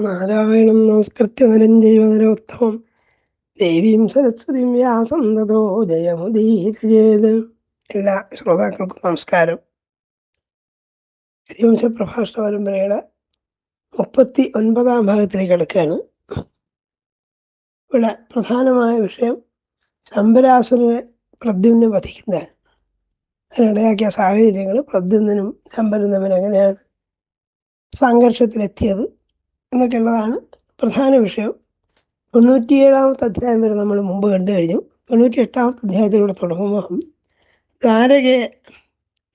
നാരായണം നമസ്കൃത്യ നരം ജൈവനരോത്തമം ദേവീം സരസ്വതിം വ്യാസം തതോ ജയമുദീരജേത് എല്ലാ ശ്രോതാക്കൾക്കും നമസ്കാരം. ഹരിവംശ പ്രഭാഷണ പരമ്പരയുടെ മുപ്പത്തി ഒൻപതാം ഭാഗത്തിലേക്ക് കിടക്കുകയാണ്. ഇവിടെ പ്രധാനമായ വിഷയം ശമ്പരാസുരനെ പ്രദ്യുമ്നെ വധിക്കുന്നതാണ്. അതിനിടയാക്കിയ സാഹചര്യങ്ങൾ പ്രദ്യുമ്നും ശമ്പരനും തമ്മിൽ എങ്ങനെയാണ് സംഘർഷത്തിലെത്തിയത്. എന്നൊക്കെയുള്ളതാണ് പ്രധാന വിഷയം. തൊണ്ണൂറ്റിയേഴാമത്തെ അധ്യായം വരെ നമ്മൾ മുമ്പ് കണ്ടു കഴിഞ്ഞു. തൊണ്ണൂറ്റി എട്ടാമത്തെ അധ്യായത്തിലൂടെ തുടങ്ങുമ്പോൾ ദ്വാരകയെ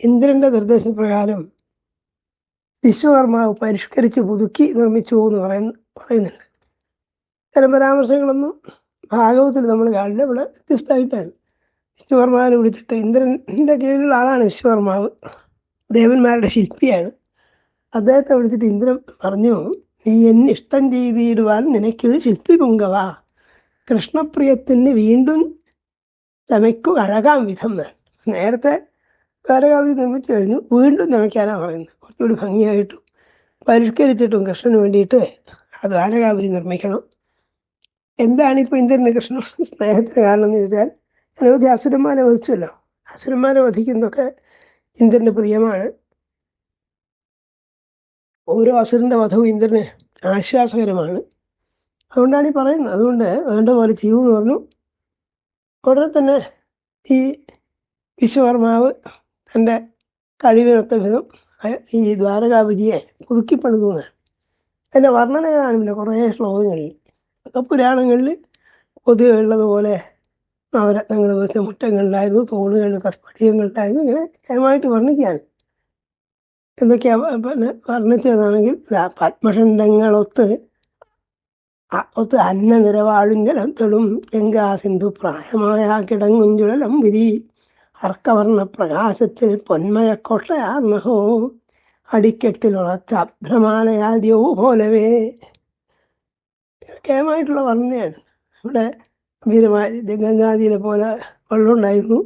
ഇന്ദ്രന്റെ നിർദ്ദേശപ്രകാരം വിശ്വകർമാവ് പരിഷ്കരിച്ച് പുതുക്കി നിർമ്മിച്ചു എന്ന് പറയുന്ന പറയുന്നുണ്ട്. ഇത്തരം പരാമർശങ്ങളൊന്നും ഭാഗവത്തിൽ നമ്മൾ കാണില്ല ഇവിടെ വ്യത്യസ്തമായിട്ടാണ്. വിശ്വകർമാവിനെ വിളിച്ചിട്ട് ഇന്ദ്രന്റെ കീഴിലുള്ള ആളാണ് വിശ്വകർമാവ്. ദേവന്മാരുടെ ശില്പിയാണ്. അദ്ദേഹത്തെ വിളിച്ചിട്ട് ഇന്ദ്രൻ പറഞ്ഞു നീ എന്നെ ഇഷ്ടം ചെയ്തിടുവാൻ നിനക്കിത് ശില്പി പുങ്കവ കൃഷ്ണപ്രിയത്തിന് വീണ്ടും ചമയ്ക്കു അഴകാം വിധം നേരത്തെ ദ്വാരകാവതി നിർമ്മിച്ചു കഴിഞ്ഞു വീണ്ടും ചമയ്ക്കാനാണ് പറയുന്നത്. കുറച്ചുകൂടി ഭംഗിയായിട്ടും പരിഷ്കരിച്ചിട്ടും കൃഷ്ണന് വേണ്ടിയിട്ട് ആ ദ്വാരകാവതി നിർമ്മിക്കണം. എന്താണ് ഇപ്പോൾ ഇന്ദ്രന് കൃഷ്ണ സ്നേഹത്തിന് കാരണം എന്ന് ചോദിച്ചാൽ അനവധി അസുരന്മാരെ വധിച്ചല്ലോ. അസുരന്മാരെ വധിക്കുന്നതൊക്കെ ഇന്ദ്രന് പ്രിയമാണ്. ഓരോ അസുരന്റെ വധവും ഇന്ദ്രന് ആശ്വാസകരമാണ്. അതുകൊണ്ടാണ് ഈ പറയുന്നത്. അതുകൊണ്ട് വേണ്ട പോലെ എന്ന് പറഞ്ഞു. ഉടനെ തന്നെ ഈ വിശ്വകർമാവ് തന്റെ കഴിവിനൊത്ത വിധം ഈ ദ്വാരകാപുജിയെ പുതുക്കിപ്പണിതു അതിന്റെ അതിന്റെ പിന്നെ കുറേ ശ്ലോകങ്ങളിൽ. അതൊക്കെ പുരാണങ്ങളിൽ പൊതുവെ ഉള്ളതുപോലെ നവരത്നങ്ങൾ വെച്ച തൂണുകൾ സ്ഫടികങ്ങളുണ്ടായിരുന്നു ഇങ്ങനെ കയമായിട്ട് വർണിക്കുകയാണ്. പിന്നെ വർണിച്ചതാണെങ്കിൽ പത്മഷണ്ഡങ്ങളൊത്ത് ഒത്ത് അന്ന നിരവാഴുങ്കലത്തും ഗംഗാ സിന്ധു പ്രായമായ കിടങ്ങുഞ്ചുഴലം വിരി. അർക്കവർണ പ്രകാശത്തിൽ പൊന്മയ കൊട്ടയാർന്നഹോ അടിക്കെട്ടിലുറച്ച അഭ്രമാലയാദ്യവും പോലവേ കേമായിട്ടുള്ള വർണയാണ്. ഇവിടെ ഗംഗാതിയിലെ പോലെ വെള്ളമുണ്ടായിരുന്നു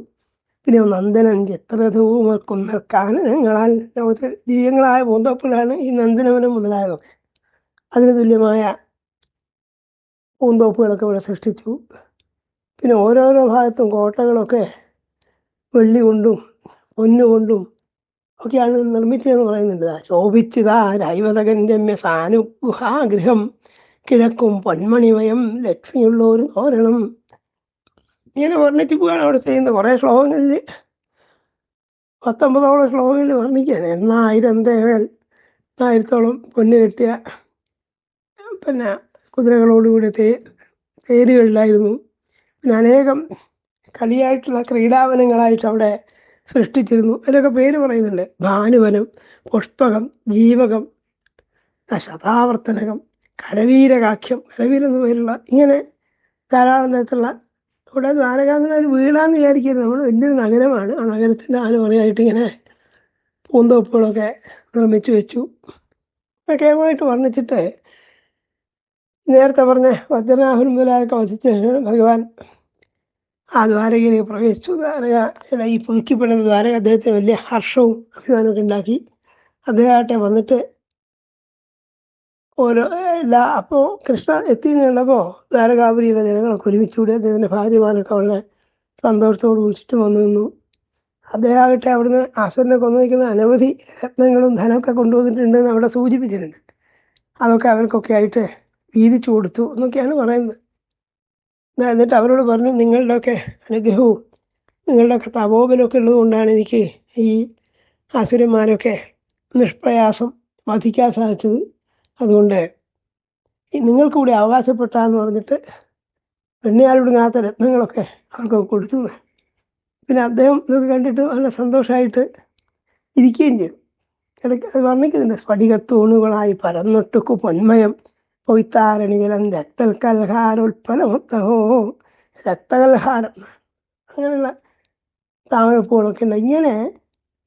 പിന്നെ നന്ദനൻ ചിത്രധൂമക്കുന്ന കാനനങ്ങളാൽ ലോകത്തിൽ ദിവ്യങ്ങളായ പൂന്തോപ്പുകളാണ് ഈ നന്ദനവനം മുതലായതൊക്കെ അതിന് തുല്യമായ പൂന്തോപ്പുകളൊക്കെ ഇവിടെ സൃഷ്ടിച്ചു. പിന്നെ ഓരോരോ ഭാഗത്തും കോട്ടകളൊക്കെ വെള്ളി കൊണ്ടും പൊന്നുകൊണ്ടും ഒക്കെയാണ് നിർമ്മിച്ചതെന്ന് പറയുന്നുണ്ട്. ശോഭിച്ചതാ രൈവതകൻ രമ്യ സാനുഗുഹാഗൃഹം കിഴക്കും പൊന്മണിമയം ലക്ഷ്മിയുള്ള ഒരു തോരണം. ഇങ്ങനെ വർണിച്ചു പോവുകയാണ് അവിടെ ചെയ്യുന്നത്. കുറേ ശ്ലോകങ്ങളിൽ പത്തൊമ്പതോളം ശ്ലോകങ്ങളിൽ വർണിക്കുകയാണ്. എണ്ണായിരം തേകൾ എണ്ണായിരത്തോളം പൊന്ന് കെട്ടിയ പിന്നെ കുതിരകളോടുകൂടി തേ തേരുകളിലായിരുന്നു. പിന്നെ അനേകം കളിയായിട്ടുള്ള ക്രീഡാവനങ്ങളായിട്ട് അവിടെ സൃഷ്ടിച്ചിരുന്നു. അതിലൊക്കെ പേര് പറയുന്നുണ്ട്. ഭാനുവനം പുഷ്പകം ജീവകം ശതാവർത്തനകം കരവീരകാഖ്യം. കരവീരം എന്ന പേരുള്ള ഇങ്ങനെ ധാരാളം തരത്തിലുള്ള ഇവിടെ ദ്വാരകാന്തന ഒരു വീടാന്ന് വിചാരിക്കരുത്. നമ്മൾ വലിയൊരു നഗരമാണ്. ആ നഗരത്തിന്റെ ആലുമറയായിട്ട് ഇങ്ങനെ പൂന്തോപ്പുകളൊക്കെ നിർമ്മിച്ചു വെച്ചു. ഒക്കെയുമായിട്ട് വർണിച്ചിട്ട് നേരത്തെ പറഞ്ഞ വജ്രനാഭൻ മുതലായൊക്കെ വധിച്ച ഭഗവാൻ ആ ദ്വാരകയിലേക്ക് പ്രവേശിച്ചു. ദ്വാരക ഈ പുതുക്കിപ്പെടുന്ന ദ്വാരക അദ്ദേഹത്തിന് വലിയ ഹർഷവും അഭിമാനമൊക്കെ ഉണ്ടാക്കി. അദ്ദേഹമായിട്ട് വന്നിട്ട് ഓരോ എല്ലാ അപ്പോൾ കൃഷ്ണ എത്തി എന്നുള്ളപ്പോൾ ദ്വാരകാപുരിയിലെ ജനങ്ങളൊക്കെ ഒരുമിച്ചുകൂടി അദ്ദേഹത്തിന്റെ ഭാര്യമാരൊക്കെ വളരെ സന്തോഷത്തോട് ചുറ്റും വന്നു നിന്നു. അദ്ദേഹമാകട്ടെ അവിടുന്ന് അസുരനെ കൊന്നു നിൽക്കുന്ന അനവധി രത്നങ്ങളും ധനമൊക്കെ കൊണ്ടുവന്നിട്ടുണ്ടെന്ന് അവിടെ സൂചിപ്പിച്ചിട്ടുണ്ട്. അതൊക്കെ അവർക്കൊക്കെ ആയിട്ട് വീതിച്ചു കൊടുത്തു എന്നൊക്കെയാണ് പറയുന്നത്. എന്നിട്ട് അവരോട് പറഞ്ഞു നിങ്ങളുടെയൊക്കെ അനുഗ്രഹവും നിങ്ങളുടെയൊക്കെ തപോബലമൊക്കെ ഉള്ളതുകൊണ്ടാണ് എനിക്ക് ഈ അസുരന്മാരൊക്കെ നിഷ്പ്രയാസം വധിക്കാൻ സാധിച്ചത്. അതുകൊണ്ട് നിങ്ങൾക്ക് കൂടി അവകാശപ്പെട്ടാന്ന് പറഞ്ഞിട്ട് എണ്ണയാലൊടുങ്ങാത്ത രത്നങ്ങളൊക്കെ അവർക്ക് കൊടുത്തു. പിന്നെ അദ്ദേഹം ഇതൊക്കെ കണ്ടിട്ട് നല്ല സന്തോഷമായിട്ട് ഇരിക്കുകയും ചെയ്തു. ഇടയ്ക്ക് അത് വർണിക്കുന്നുണ്ട് സ്ഫടികത്തൂണുകളായി പരന്നൊട്ടുക്കു പൊന്മയം. പൊയ്ത്താരണിജലം രക്തകൽഹാരോൽപ്പലമൊത്തഹോ രക്തകൽഹാരം അങ്ങനെയുള്ള താമരപ്പൂകളൊക്കെ ഉണ്ട് ഇങ്ങനെ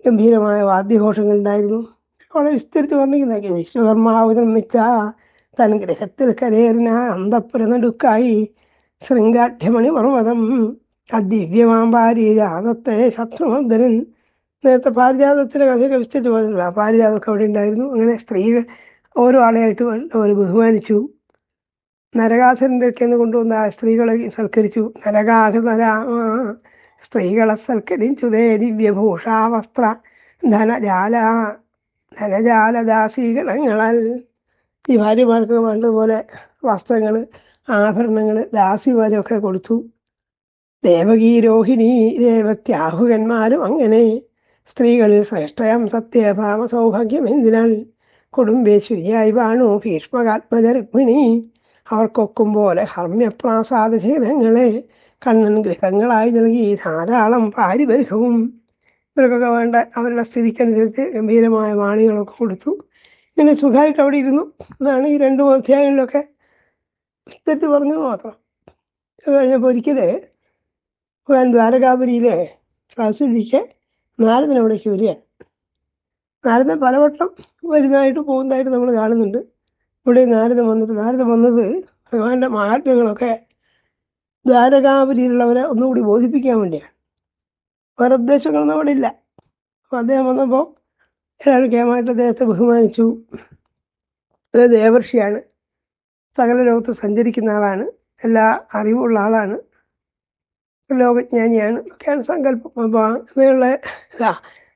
ഗംഭീരമായ വാദ്യഘോഷങ്ങളുണ്ടായിരുന്നു. വളരെ വിസ്തരിച്ച് പറഞ്ഞിരിക്കുന്നത് വിശ്വകർമാവ് നിർമ്മിച്ച തൻ ഗ്രഹത്തിൽ കരേറിന അന്തപ്പുര നടുക്കായി ശൃംഗാഠ്യമണി പർവതം അദിവ്യമാം പാരിജാതത്തെ ശത്രുമർദ്ദനൻ നേരത്തെ പാരിജാതത്തിന്റെ കഥയൊക്കെ വിസ്തരിച്ച് പറഞ്ഞില്ല ആ പാരിജാതമൊക്കെ അവിടെ ഉണ്ടായിരുന്നു. അങ്ങനെ സ്ത്രീകൾ ഓരോ ആളെയായിട്ട് അവർ ബഹുമാനിച്ചു. നരകാസുരന്റെ അടുക്കൽ കൊണ്ടുവന്ന ആ സ്ത്രീകളെ സൽക്കരിച്ചു. നരകാഹൃതര സ്ത്രീകളെ സൽക്കരിച്ചു. ദേ ദിവ്യഭൂഷാവസ്ത്ര ധനജാല ധനജാലദാസീകരണങ്ങളാൽ ഈ ഭാര്യമാർക്ക് വേണ്ടതുപോലെ വസ്ത്രങ്ങൾ ആഭരണങ്ങൾ ദാസിമാരൊക്കെ കൊടുത്തു. ദേവകീ രോഹിണി ദേവത്യാഹുകന്മാരും അങ്ങനെ സ്ത്രീകളിൽ ശ്രേഷ്ഠയം സത്യഭാമ സൗഭാഗ്യം. എന്തിനാൽ കുടുംബേശ്വരിയായി വാണു ഭീഷ്മകാത്മജ രുക്മിണി. അവർക്കൊക്കും പോലെ ഹർമ്മ്യപ്രാസാദ ശീലങ്ങളെ കണ്ണൻ ഗൃഹങ്ങളായി നൽകി ധാരാളം പാരിപരിഹവും ഇവർക്കൊക്കെ വേണ്ട അവരുടെ സ്ഥിതിക്കനുസരിച്ച് ഗംഭീരമായ വാണികളൊക്കെ കൊടുത്തു. ഇങ്ങനെ സുഖമായിട്ട് അവിടെ ഇരുന്നു. അതാണ് ഈ രണ്ടു അധ്യായങ്ങളിലൊക്കെ വിസ്തരിച്ച് പറഞ്ഞത് മാത്രം. കഴിഞ്ഞപ്പോൾ ഒരിക്കൽ ഞാൻ ദ്വാരകാപുരിയിലെ ക്ലാസ്സിലിരിക്കെ നാരദൻ അവിടേക്ക് വരികയാണ് നാരദൻ പലവട്ടം വരുന്നതായിട്ട് പോകുന്നതായിട്ട് നമ്മൾ കാണുന്നുണ്ട്. ഇവിടെ നാരദൻ വന്നിട്ട് നാരദൻ വന്നത് ഭഗവാന്റെ മഹാത്മ്യങ്ങളൊക്കെ ദ്വാരകാപുരിയിലുള്ളവരെ ഒന്നുകൂടി ബോധിപ്പിക്കാൻ വേണ്ടിയാണ്. വേറെ ഉദ്ദേശങ്ങളൊന്നും അവിടെ ഇല്ല അപ്പോൾ അദ്ദേഹം വന്നപ്പോൾ എല്ലാവരും കേമായിട്ട് അദ്ദേഹത്തെ ബഹുമാനിച്ചു. അത് ദേവർഷിയാണ്. സകല ലോകത്ത് സഞ്ചരിക്കുന്ന ആളാണ്. എല്ലാ അറിവുള്ള ആളാണ്. ലോകജ്ഞാനിയാണ്. ഒക്കെയാണ് സങ്കല്പം. അപ്പോൾ അങ്ങനെയുള്ള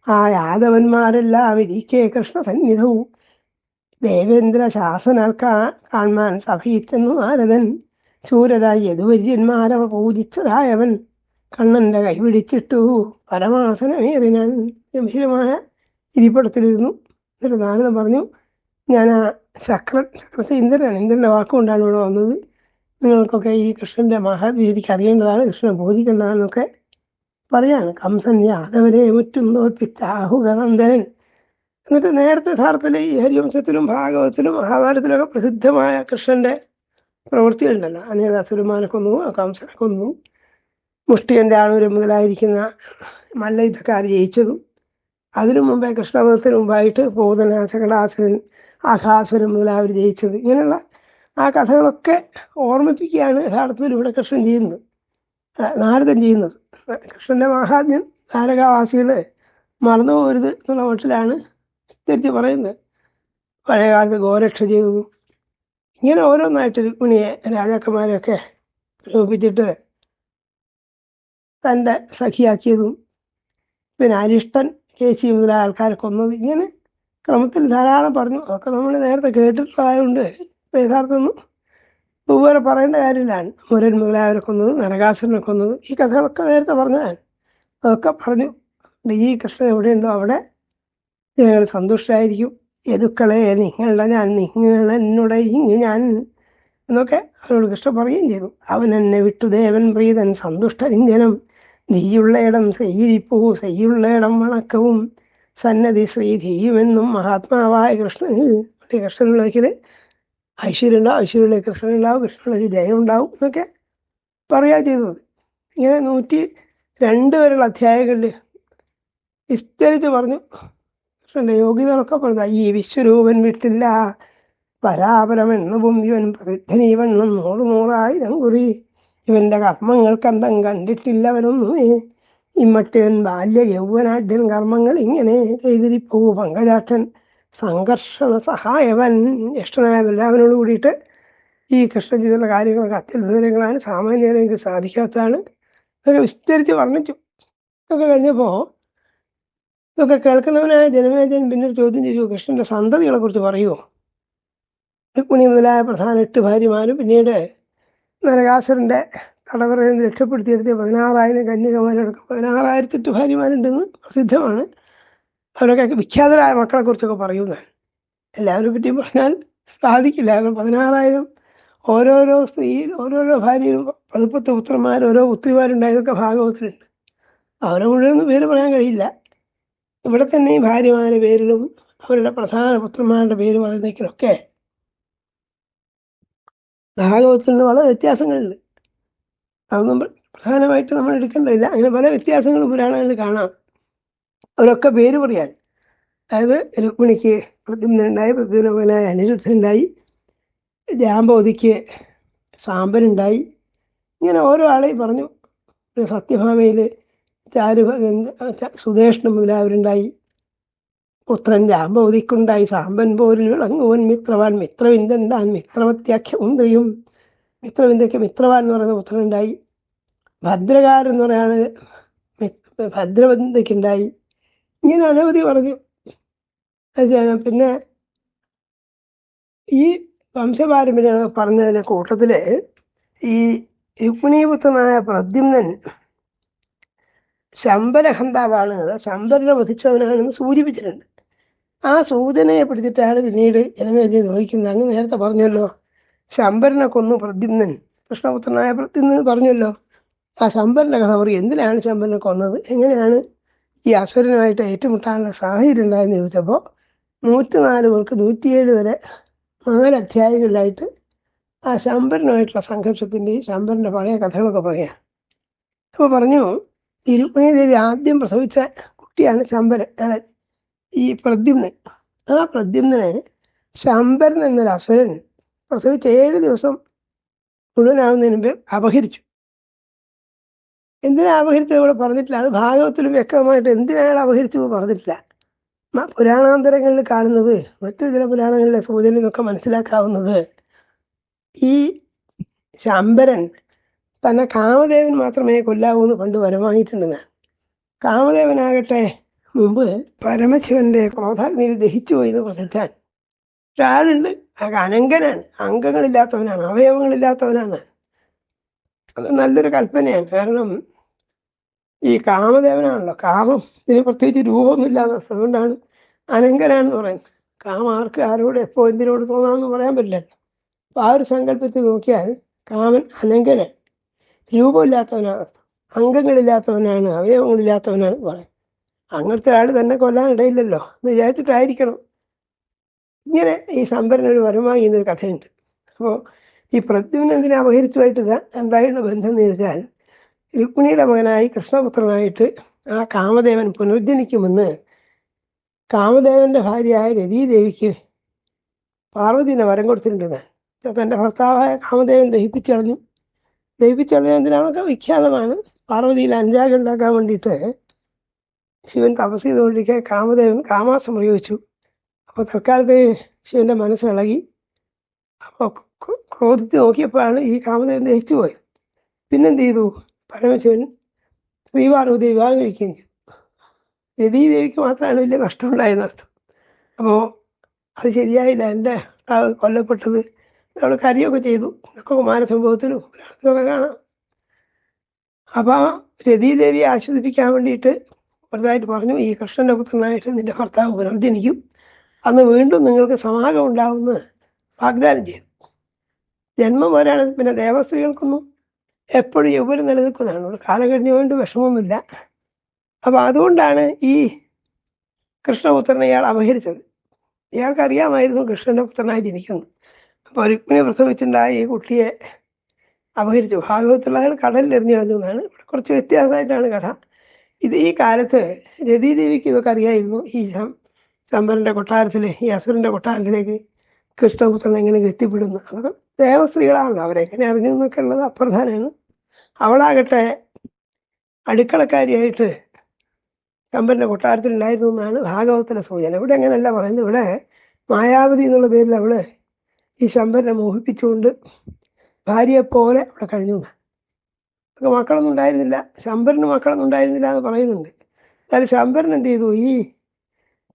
ആ യാദവന്മാരെല്ലാം ഇരിക്കെ കൃഷ്ണ സന്നിധവും ദേവേന്ദ്ര ശാസനാൽ കാണാൻ സഭയിച്ചെന്നു നാരദൻ. ശൂരരായി യദുവര്യന്മാരവ പൂജിച്ചതായവൻ. കണ്ണന്റെ കൈ പിടിച്ചിട്ടു പരമാസനമേറി പരമാസനമേറിനാൻ ഗംഭീരമായ ഇരിപ്പിടത്തിലിരുന്നു. എന്നിട്ട് നാരദം പറഞ്ഞു ഞാൻ ആ ശക്ര ചക്രത്തെ ഇന്ദ്രനാണ്. ഇന്ദ്രന്റെ വാക്കുകൊണ്ടാണ് ഇവിടെ വന്നത്. നിങ്ങൾക്കൊക്കെ ഈ കൃഷ്ണന്റെ മഹാവീതിക്ക് അറിയേണ്ടതാണ്. കൃഷ്ണനെ ബോധിക്കേണ്ടതാണെന്നൊക്കെ പറയാണ്. കംസൻ യാദവരെ മുറ്റും തോൽപ്പിച്ച ആഹുഗനന്ദനൻ എന്നിട്ട് നേരത്തെ യഥാർത്ഥത്തിൽ ഈ ഹരിവംശത്തിലും ഭാഗവത്തിലും മഹാഭാരതത്തിലൊക്കെ പ്രസിദ്ധമായ കൃഷ്ണന്റെ പ്രവൃത്തികളുണ്ടല്ലോ. അനേക അസുരന്മാരെ കൊന്നു കംസനെ കൊന്നു. മുഷ്ടിയന്റെ ആണൂരം മുതലായിരിക്കുന്ന മല്ലയുദ്ധക്കാർ ജയിച്ചതും അതിനു മുമ്പേ കൃഷ്ണവധത്തിന് മുമ്പായിട്ട് പൂതന ചകടാസുരൻ ആഘാസുരൻ മുതലായവർ ജയിച്ചത്. ഇങ്ങനെയുള്ള ആ കഥകളൊക്കെ ഓർമ്മിപ്പിക്കുകയാണ് യഥാർത്ഥത്തിൽ ഇവിടെ കൃഷ്ണൻ ചെയ്യുന്നത്. നാരദൻ ചെയ്യുന്നത്. കൃഷ്ണന്റെ മഹാത്മ്യം താരകാവാസികൾ മറന്നു പോകരുത് എന്നുള്ള മട്ടിലാണ് തിരിച്ച് പറയുന്നത്. പഴയ കാലത്ത് ഗോരക്ഷ ചെയ്തതും ഇങ്ങനെ ഓരോന്നായിട്ട് രുക്മിണിയെ രാജാക്കന്മാരെയൊക്കെ പ്രലോഭിപ്പിച്ചിട്ട് തന്റെ സഖിയാക്കിയതും പിന്നെ അരിഷ്ടൻ കേശി മുതലായ ആൾക്കാരെ കൊന്നത് ഇങ്ങനെ ക്രമത്തിൽ ധാരാളം പറഞ്ഞു. അതൊക്കെ നമ്മൾ നേരത്തെ കേട്ടിട്ടുള്ളതായതുകൊണ്ട് യഥാർത്ഥമൊന്നും ഇതുപോലെ പറയേണ്ട കാര്യമില്ലാണ് മുരൻ മുതലായവരെ കൊന്നത് നരകാസുരനെ കൊന്നത് ഈ കഥകളൊക്കെ നേരത്തെ പറഞ്ഞതാണ്. അതൊക്കെ പറഞ്ഞു. ഈ കൃഷ്ണൻ എവിടെയുണ്ടോ അവിടെ. ഞങ്ങൾ സന്തുഷ്ടരായിരിക്കും. യതുക്കളെ നിങ്ങളുടെ ഞാൻ നിങ്ങളുടെ എന്നോട് ഇങ്ങ് ഞാൻ എന്നൊക്കെ അവരോട് കൃഷ്ണൻ പറയുകയും ചെയ്തു. അവൻ എന്നെ വിട്ടു ദേവൻ പ്രീതൻ സന്തുഷ്ടരിഞ്ജനം നീയുള്ളയിടം സെയ്യിരിപ്പൂ സെയ്യുള്ളയിടം വണക്കവും സന്നദ്ധി ശ്രീ ധീയുമെന്നും മഹാത്മാവായ കൃഷ്ണനിൽ മറ്റേ കൃഷ്ണനുള്ളതിൽ ഐശ്വര്യം ഉണ്ടാവും ഐശ്വര്യമുള്ള കൃഷ്ണനുണ്ടാവും കൃഷ്ണനിലേക്ക് ജയം ഉണ്ടാവും എന്നൊക്കെ പറയുക ചെയ്തത്. ഇങ്ങനെ നൂറ്റി രണ്ട് വരെയുള്ള അധ്യായങ്ങളിൽ വിസ്തരിച്ച് പറഞ്ഞു. കൃഷ്ണന്റെ യോഗ്യതകളൊക്കെ പറഞ്ഞു ഈ വിശ്വരൂപൻ വിട്ടില്ല പരാപരമെണ്ണ ഭൂമിയവൻ പ്രസിദ്ധനീവണ്ണം നൂറ് നൂറായിരം കുറി ഇവന്റെ കർമ്മങ്ങൾക്കന്തം കണ്ടിട്ടില്ലവനൊന്നുമേ ഇമ്മട്ടിവൻ ബാല്യ യൗവനാഢ്യൻ കർമ്മങ്ങൾ ഇങ്ങനെ ചെയ്തിരിപ്പോ. പങ്കജാക്ഷൻ സംഘർഷണ സഹായവൻ ഇഷ്ടനായ ബലരാമനോട് കൂടിയിട്ട് ഈ ചെയ്തുള്ള കാര്യങ്ങളൊക്കെ അത്യത്ഭുതങ്ങളാണ് സാമാന്യർക്ക് സാധിക്കാത്തതാണ്. ഇതൊക്കെ വിസ്തരിച്ച് വർണിച്ചു. ഇതൊക്കെ കഴിഞ്ഞപ്പോൾ ഇതൊക്കെ കേൾക്കുന്നവനായ ജനമേജൻ പിന്നൊരു ചോദ്യം ചെയ്തു കൃഷ്ണന്റെ സന്തതികളെ കുറിച്ച് പറയുമോ രുക്മിണി മുതലായ പ്രധാന എട്ട് ഭാര്യമാരും പിന്നീട് നരകാസുരന്റെ കടവറയിൽ നിന്ന് രക്ഷപ്പെടുത്തിയെടുത്തിയ പതിനാറായിരം കന്യകമാരടക്കം. പതിനാറായിരത്തെട്ട് ഭാര്യമാരുണ്ടെന്ന് പ്രസിദ്ധമാണ്. അവരൊക്കെ വിഖ്യാതരായ മക്കളെക്കുറിച്ചൊക്കെ പറയുന്നത് എല്ലാവരെ പറ്റിയും പറഞ്ഞാൽ സാധിക്കില്ല. കാരണം പതിനാറായിരം ഓരോരോ സ്ത്രീ ഓരോരോ ഭാര്യയിലും പതിപ്പത്ത് പുത്രന്മാർ ഓരോ പുത്രിമാരുണ്ടായതൊക്കെ ഭാഗവത്തിലുണ്ട് അവരെ മുഴുവൻ പേര് പറയാൻ കഴിയില്ല. ഇവിടെ തന്നെ ഈ ഭാര്യമാരുടെ പേരിലും അവരുടെ പ്രധാന പുത്രന്മാരുടെ പേര് പറയുന്നതിലൊക്കെ ഭാഗവത്തിൽ നിന്ന് വളരെ വ്യത്യാസങ്ങളുണ്ട്. അതൊന്നും നമ്മൾ പ്രധാനമായിട്ട് നമ്മൾ എടുക്കേണ്ടതില്ല. അങ്ങനെ പല വ്യത്യാസങ്ങളും പുരാണങ്ങളിൽ കാണാം. അവരൊക്കെ പേര് പറയാൻ. അതായത് രുക്മിണിക്ക് പ്രദ്യുമ്നുണ്ടായി പ്രതിമനായ അനിരുദ്ധനുണ്ടായി ജാമ്പവതിക്ക് സാമ്പനുണ്ടായി. ഇങ്ങനെ ഓരോ ആളെയും പറഞ്ഞു. സത്യഭാമയിൽ ചാരു സുദേഷ്ണ മുതലായവരുണ്ടായി. പുത്രൻ ജാമ്പവതിക്കുണ്ടായി സാമ്പൻ പോരിൽ വിളങ്ങുവൻ മിത്രവാൻ. മിത്രവിന്ദൻ താൻ മിത്രവത്യാഖ്യമുന്ദ്രിയും മിത്രവിന്ദയ്ക്ക് മിത്രവാൻ എന്ന് പറയുന്ന പുത്രനുണ്ടായി. ഭദ്രകാരൻ എന്ന് പറയാണ് ഭദ്രവന്ദയ്ക്കുണ്ടായി. ഇങ്ങനെ അനവധി പറഞ്ഞു. പിന്നെ ഈ വംശപാരമ്പര്യം പറഞ്ഞതിന്റെ കൂട്ടത്തിൽ ഈ രുക്മിണീപുത്രനായ പ്രദ്യുമ്നൻ ശമ്പരഹന്താവാണ്. ശമ്പരനെ വധിച്ചവനാണെന്ന് സൂചിപ്പിച്ചിട്ടുണ്ട്. ആ സൂചനയെ പിടിച്ചിട്ടാണ് പിന്നീട് ജനമേജയെ നോക്കുന്നത് അങ്ങ് നേരത്തെ പറഞ്ഞല്ലോ ശമ്പരനെ കൊന്നു പ്രദ്യുമ്നൻ. കൃഷ്ണപുത്രനായ പ്രദ്യുമ്നൻ പറഞ്ഞല്ലോ ആ ശമ്പരന്റെ കഥ പറയും. എന്തിനാണ് ശമ്പരനെ കൊന്നത്? എങ്ങനെയാണ് ഈ അസുരനുമായിട്ട് ഏറ്റുമുട്ടാനുള്ള സാഹചര്യം ഉണ്ടായെന്ന് ചോദിച്ചപ്പോൾ നൂറ്റിനാല് പേർക്ക് നൂറ്റിയേഴ് വരെ നാല് അധ്യായങ്ങളിലായിട്ട് ആ ശമ്പരനുമായിട്ടുള്ള സംഘർഷത്തിന്റെയും ശമ്പരന്റെ പഴയ കഥകളൊക്കെ പറയാം. അപ്പോൾ പറഞ്ഞു രുക്മിണി ദേവി ആദ്യം പ്രസവിച്ച കുട്ടിയാണ് ശമ്പരൻ ഈ പ്രദ്യുമ്നൻ ആ പ്രദ്യുമ്നനെ ശമ്പരൻ എന്നൊരു അസുരൻ പ്രസവിച്ച് ഏഴ് ദിവസം മുഴുവനാവുന്നതിന് മുമ്പ് അപഹരിച്ചു. എന്തിനാ അപഹരിച്ചത് ഇവിടെ പറഞ്ഞിട്ടില്ല? അത് ഭാഗവത്തിലും വ്യക്തമായിട്ട് എന്തിനാണ് അപഹരിച്ചു പറഞ്ഞിട്ടില്ല. പുരാണാന്തരങ്ങളിൽ കാണുന്നത് മറ്റു ചില പുരാണങ്ങളിലെ സൂചനയിൽ നിന്നൊക്കെ മനസ്സിലാക്കാവുന്നത് ഈ ശമ്പരൻ തന്നെ കാമദേവൻ മാത്രമേ കൊല്ലാവൂ എന്ന് പണ്ട് വരമാങ്ങിയിട്ടുണ്ടെന്ന് കാമദേവനാകട്ടെ മുമ്പ് പരമശിവന്റെ ക്രോധാഗ്നിയിൽ ദഹിച്ചു പോയി എന്ന് പ്രസിദ്ധാൻ ഒരാളുണ്ട് ആ അനങ്കനാണ് അംഗങ്ങളില്ലാത്തവനാണ്. അവയവങ്ങളില്ലാത്തവനാണ്. അത് നല്ലൊരു കൽപ്പനയാണ്. കാരണം ഈ കാമദേവനാണല്ലോ. കാമം. ഇതിന് പ്രത്യേകിച്ച് രൂപമൊന്നുമില്ല അതുകൊണ്ടാണ് അനങ്കനാണെന്ന് പറയുന്നത്. കാമം ആർക്ക് ആരോട് എപ്പോൾ എന്തിനോട് തോന്നാമെന്ന് പറയാൻ പറ്റില്ലല്ലോ അപ്പോൾ ആ ഒരു സങ്കല്പത്തിൽ നോക്കിയാൽ കാമൻ അനങ്കനാണ് രൂപമില്ലാത്തവനാണ്. അർത്ഥം. അംഗങ്ങളില്ലാത്തവനാണ്. അവയവങ്ങളില്ലാത്തവനാണ് പറയാം. അങ്ങനത്തെ ആൾ തന്നെ കൊല്ലാൻ ഇടയില്ലല്ലോ എന്ന് വിചാരിച്ചിട്ടായിരിക്കണം. ഇങ്ങനെ ഈ ശമ്പരനൊരു ഒരു വരമായി എന്നൊരു കഥയുണ്ട്. അപ്പോൾ ഈ പ്രദ്യുമ്നെ എന്തിനെ അപഹരിച്ചുമായിട്ട് ഇതാ ബന്ധം എന്ന് ചോദിച്ചാൽ രുക്മിണിയുടെ മകനായി കൃഷ്ണപുത്രനായിട്ട് ആ കാമദേവൻ പുനർജനിക്കുമെന്ന് കാമദേവന്റെ ഭാര്യയായ രതീദേവിക്ക് പാർവതീനെ വരം കൊടുത്തിട്ടുണ്ടെന്ന് തന്റെ ഭർത്താവായ കാമദേവൻ ദഹിപ്പിച്ചളഞ്ഞു ദഹിപ്പിച്ചളഞ്ഞ എന്തിനാണൊക്കെ വിഖ്യാതമാണ്. പാർവതിയിൽ അനുരാഗം ഉണ്ടാക്കാൻ വേണ്ടിയിട്ട് ശിവൻ തപസ് ചെയ്തുകൊണ്ടിരിക്കെ കാമദേവൻ കാമാസം പ്രയോഗിച്ചു. അപ്പോൾ തൽക്കാലത്ത് ശിവന്റെ മനസ്സിളകി അപ്പോൾ ക്രോധിച്ച് നോക്കിയപ്പോഴാണ് ഈ കാമദേവൻ ദഹിച്ചു പോയത്. പിന്നെന്ത് ചെയ്തു പരമശിവൻ ശ്രീപാർവതി വിവാഹം കഴിക്കുകയും ചെയ്തു. രതീദേവിക്ക് മാത്രമാണ് വലിയ നഷ്ടമുണ്ടായെന്ന് അർത്ഥം. അപ്പോൾ അത് ശരിയായില്ല. എന്റെ കൊല്ലപ്പെട്ടത്. നമ്മൾ കരയൊക്കെ ചെയ്തു. ഇതൊക്കെ കുമാരസംഭവത്തിലും പുരാണത്തിലൊക്കെ കാണാം. അപ്പോൾ രതീദേവിയെ ആശ്വസിപ്പിക്കാൻ വേണ്ടിയിട്ട് വെറുതായിട്ട് പറഞ്ഞു ഈ കൃഷ്ണന്റെ പുത്രനായിട്ട് നിന്റെ ഭർത്താവ് പുനർജനിക്കും. അന്ന് വീണ്ടും നിങ്ങൾക്ക് സമാഗം ഉണ്ടാവുമെന്ന് വാഗ്ദാനം ചെയ്തു. ജന്മം വരാണ് പിന്നെ ദേവസ്ത്രീകൾക്കൊന്നും എപ്പോഴും യൗവനം നിലനിൽക്കുന്നതാണ്. ഒരു കാലം കഴിഞ്ഞുകൊണ്ട് വിഷമമൊന്നുമില്ല. അപ്പോൾ അതുകൊണ്ടാണ് ഈ കൃഷ്ണപുത്രനെ ഇയാൾ അപഹരിച്ചത്. ഇയാൾക്കറിയാമായിരുന്നു കൃഷ്ണന്റെ പുത്രനായി ജനിക്കുന്നത്. അപ്പോൾ രുക്മിണി പ്രസവിച്ചിട്ടുണ്ടായ ഈ കുട്ടിയെ അപഹരിച്ചു. ഭാഗവത്തുള്ള കടലിൽ കടലിലെറിഞ്ഞു കളഞ്ഞു എന്നാണ്. ഇവിടെ കുറച്ച് വ്യത്യാസമായിട്ടാണ് കഥ. ഇത് ഈ കാലത്ത് രതീദേവിക്ക് ഇതൊക്കെ അറിയായിരുന്നു. ഈ ശമ്പരന്റെ കൊട്ടാരത്തിൽ ഈ അസുരന്റെ കൊട്ടാരത്തിലേക്ക് കൃഷ്ണപുത്രൻ എങ്ങനെ എത്തിപ്പെടുന്നു. അതൊക്കെ ദേവസ്ത്രീകളാണല്ലോ. അവരെങ്ങനെ അറിഞ്ഞു എന്നൊക്കെ ഉള്ളത് അപ്രധാനമാണ്. അവളാകട്ടെ അടുക്കളക്കാരിയായിട്ട് ശമ്പരന്റെ കൊട്ടാരത്തിലുണ്ടായിരുന്നു എന്നാണ് ഭാഗവതത്തിലെ സൂചന. ഇവിടെ അങ്ങനെയല്ല പറയുന്നത്. ഇവിടെ മായാവതി എന്നുള്ള പേരിൽ അവൾ ഈ ശമ്പരനെ മോഹിപ്പിച്ചുകൊണ്ട് ഭാര്യയെപ്പോലെ അവിടെ കഴിഞ്ഞു എന്നാണ്. അവർക്ക് മക്കളൊന്നും ഉണ്ടായിരുന്നില്ല. ശമ്പരന് മക്കളൊന്നും ഉണ്ടായിരുന്നില്ല എന്ന് പറയുന്നുണ്ട്. എന്നാൽ ശമ്പരൻ എന്ത് ചെയ്തു? ഈ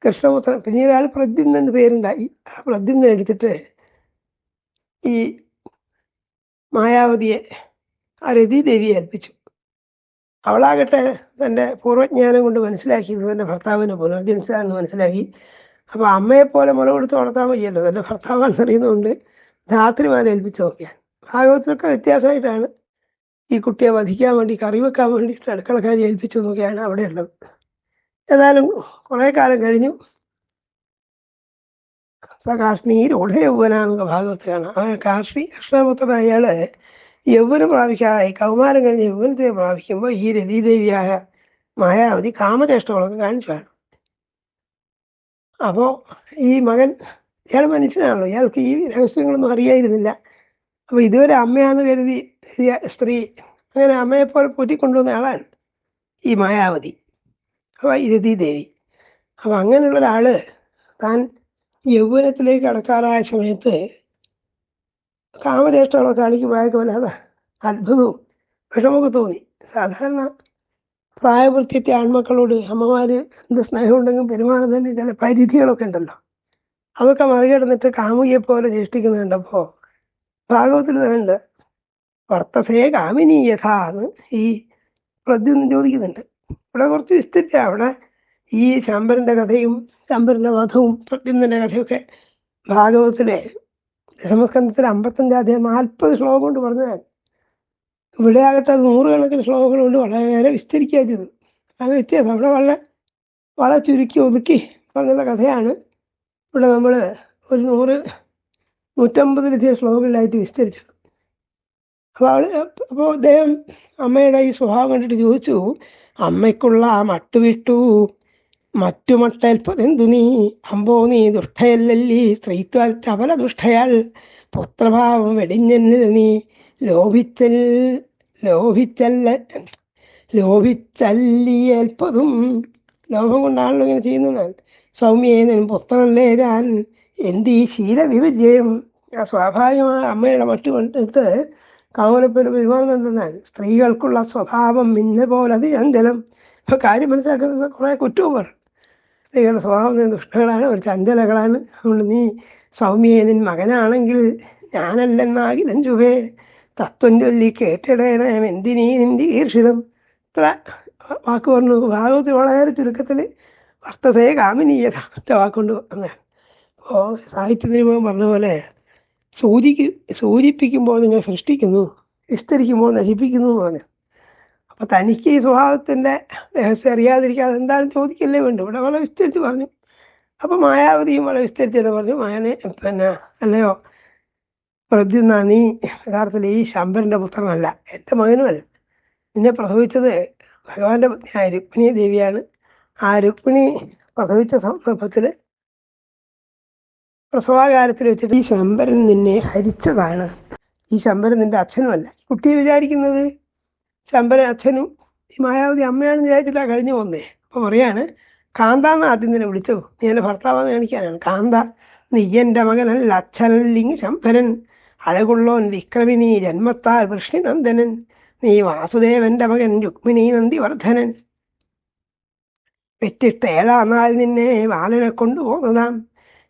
കൃഷ്ണപുത്രൻ പിന്നീട് അയാൾ പ്രദ്യുമ്നൻ എന്ന് പേരുണ്ടായി. ആ പ്രദ്യുമ്നൻ എടുത്തിട്ട് ഈ മായാവതിയെ ആ രതിദേവിയെ ഏൽപ്പിച്ചു. അവളാകട്ടെ തന്റെ പൂർവജ്ഞാനം കൊണ്ട് മനസ്സിലാക്കിയത് തന്റെ ഭർത്താവിനെ പുനർജനിച്ചതാണെന്ന് മനസ്സിലാക്കി. അപ്പോൾ അമ്മയെപ്പോലെ മുല കൊടുത്ത് വളർത്താൻ വയ്യല്ലോ. തന്റെ ഭർത്താവാണെന്ന് അറിയുന്നതുകൊണ്ട് ധാത്രിമാരെ ഏൽപ്പിച്ച് നോക്കിയാൽ ഭാഗവത്തിലൊക്കെ വ്യത്യാസമായിട്ടാണ് ഈ കുട്ടിയെ വധിക്കാൻ വേണ്ടി കറി വെക്കാൻ വേണ്ടിയിട്ട് അടുക്കളക്കാരി ഏൽപ്പിച്ചു നോക്കിയാണ് അവിടെ ഉള്ളത്. ഏതായാലും കുറേ കാലം കഴിഞ്ഞു. സ രോഢ യൗവനാണെന്നൊക്കെ ഭാഗവത്ത് കാണാം ആ കാർഷി കൃഷ്ണപുത്രൻ അയാൾ യൗവനം പ്രാപിക്കാറായി. കൗമാരം കഴിഞ്ഞ് യൗവനത്തെ പ്രാപിക്കുമ്പോൾ ഈ രതീദേവിയായ മായാവതി കാമചേഷ്ടകളൊക്കെ കാണിച്ചാണ് അപ്പോൾ ഈ മകൻ ഇയാൾ മനുഷ്യനാണല്ലോ. ഇയാൾക്ക് ഈ രഹസ്യങ്ങളൊന്നും അറിയായിരുന്നില്ല. അപ്പോൾ ഇതുവരെ അമ്മയാണെന്ന് കരുതി സ്ത്രീ അങ്ങനെ അമ്മയെപ്പോലെ കൂട്ടിക്കൊണ്ടുവന്ന ആളാണ് ഈ മായാവതി. അപ്പോൾ ഇരതി ദേവി. അപ്പം അങ്ങനെയുള്ള ഒരാൾ താൻ യൗവനത്തിലേക്ക് കടക്കാറായ സമയത്ത് കാമചേഷ്ടകളൊക്കെ കാണിക്കുമ്പോഴൊക്കെ വല്ലാതെ അത്ഭുതവും വിഷമമൊക്കെ തോന്നി. സാധാരണ പ്രായപൂർത്തിയെത്തിയ ആൺമക്കളോട് അമ്മമാർ എന്ത് സ്നേഹമുണ്ടെങ്കിലും പെരുമാറുന്നതിന് ചില പരിധികളൊക്കെ ഉണ്ടല്ലോ. അതൊക്കെ മറികടന്നിട്ട് കാമുകിയെപ്പോലെ പോലെ ചേഷ്ടിക്കുന്ന കണ്ടപ്പോൾ ഭാഗവത്തിൽ തന്നെ വർത്തസേ കാമിനി യഥാ എന്ന് ഈ പ്രദ്യുന്ന് ചോദിക്കുന്നുണ്ട്. ഇവിടെ കുറച്ച് വിസ്തരിച്ച അവിടെ ഈ ശമ്പരന്റെ കഥയും ശമ്പരന്റെ വധവും പ്രദ്യുന്നന്റെ കഥയൊക്കെ ഭാഗവത്തിലെ ദശമസ്കന്ധത്തിൽ അമ്പത്തഞ്ചാധ്യായം നാൽപ്പത് ശ്ലോകം കൊണ്ട് പറഞ്ഞാൽ ഇവിടെ ആകട്ടെ അത് നൂറുകണക്കിന് ശ്ലോകങ്ങൾ കൊണ്ട് വളരെ വിസ്തരിക്കുക ചെയ്തത്. അത് വ്യത്യാസം. അവിടെ വളരെ വളരെ ചുരുക്കി ഒതുക്കി പറഞ്ഞുള്ള കഥയാണ്. ഇവിടെ നമ്മൾ ഒരു നൂറ് നൂറ്റമ്പതിലധികം ശ്ലോകങ്ങളിലായിട്ട് വിസ്തരിച്ചത്. അപ്പോൾ അവൾ അപ്പോൾ അദ്ദേഹം അമ്മയുടെ ഈ സ്വഭാവം കണ്ടിട്ട് ചോദിച്ചു അമ്മയ്ക്കുള്ള ആ മട്ടുവിട്ടു മറ്റുമട്ടൽപ്പതെന്തു മറ്റു മട്ടേൽപ്പതെന്തു നീ. അമ്പോ നീ ദുഷ്ടയല്ലല്ലീ. സ്ത്രീത്വാൽ ചപല ദുഷ്ടയാൾ പുത്രഭാവം വെടിഞ്ഞെന്നിൽ നീ ലോഭിച്ചൽ ലോഭിച്ചല്ല ലോഭിച്ചല്ലിയേൽപ്പതും ലോഭം കൊണ്ടാണല്ലോ ഇങ്ങനെ ചെയ്യുന്നത്. സൗമ്യേനും പുത്രനല്ലേ ഞാൻ? എന്തീ ആ സ്വാഭാവികമായ അമ്മയുടെ മറ്റു കണ്ടിട്ട് കാവലപ്പേര് പെരുമാറുന്നത് എന്തെന്നാൽ സ്ത്രീകൾക്കുള്ള സ്വഭാവം മിന്ന പോലെ അതിചഞ്ചലം ഇപ്പോൾ കാര്യം മനസ്സിലാക്കുന്ന കുറേ കുറ്റവും പറ സ്ത്രീകളുടെ സ്വഭാവം ദുഷ്ടകളാണ് ഒരു ചഞ്ചലകളാണ് അതുകൊണ്ട് നീ സൗമ്യേനിൻ മകനാണെങ്കിൽ ഞാനല്ലെന്നാകിലും ചുവേ തത്വം ചൊല്ലി കേട്ടിടേണേ. എന്തിനീ നിന്റെ ഈർഷിതം? ഇത്ര വാക്ക് പറഞ്ഞു. ഭാഗവത്തിൽ വളരെ ചുരുക്കത്തിൽ വർത്തസേ കാമിനീയത ഒറ്റ വാക്കുകൊണ്ട് പറഞ്ഞാൽ അപ്പോൾ സാഹിത്യ നിരൂപം പറഞ്ഞ പോലെ സൂചിക്ക് സൂചിപ്പിക്കുമ്പോൾ നിങ്ങൾ സൃഷ്ടിക്കുന്നു വിസ്തരിക്കുമ്പോൾ നശിപ്പിക്കുന്നു എന്ന് പറഞ്ഞു. അപ്പോൾ തനിക്ക് ഈ സ്വഭാവത്തിന്റെ രഹസ്യം അറിയാതിരിക്കാതെ എന്താണെന്ന് ചോദിക്കല്ലേ വേണ്ടു. ഇവിടെ വളരെ വിസ്തരിച്ച് പറഞ്ഞു. അപ്പോൾ മായാവതിയും വളരെ വിസ്തരിച്ച് തന്നെ പറഞ്ഞു മായനെ പിന്നെ അല്ലയോ പ്രദ്യുന്ന നീ യഥാർത്ഥത്തിൽ ഈ ശമ്പരന്റെ പുത്രനല്ല എന്റെ മകനുമല്ല. നിന്നെ പ്രസവിച്ചത് ഭഗവാന്റെ പത്നിയായ രുക്മിണി ദേവിയാണ്. ആ രുക്മിണി പ്രസവിച്ച സന്ദർഭത്തിൽ പ്രസവാകാലത്തിൽ വെച്ചിട്ട് ഈ ശമ്പരൻ നിന്നെ ഹരിച്ചതാണ്. ഈ ശമ്പരൻ നിന്റെ അച്ഛനുമല്ല. കുട്ടി വിചാരിക്കുന്നത് ശമ്പരൻ അച്ഛനും ഈ മായാവതി അമ്മയാണെന്ന് വിചാരിച്ചിട്ടാണ് കഴിഞ്ഞു പോകുന്നത് അപ്പോൾ പറയാണ് കാന്ത എന്ന് ആദ്യം തന്നെ വിളിച്ചത്? നീ എന്റെ ഭർത്താവെന്ന് കാണിക്കാനാണ്. കാന്ത നീ എന്റെ മകനല്ല. അച്ഛനല്ലിങ് ശമ്പരൻ അഴകുള്ളോൻ വിക്രമിനി ജന്മത്താൽ വൃഷ്ണിനന്ദനൻ. നീ വാസുദേവന്റെ മകൻ രുക്മിണി നന്ദിവർദ്ധനൻ. പെറ്റിട്ട് ഏഴാം നാൾ നിന്നെ ബാലനെ കൊണ്ടുപോകുന്നതാം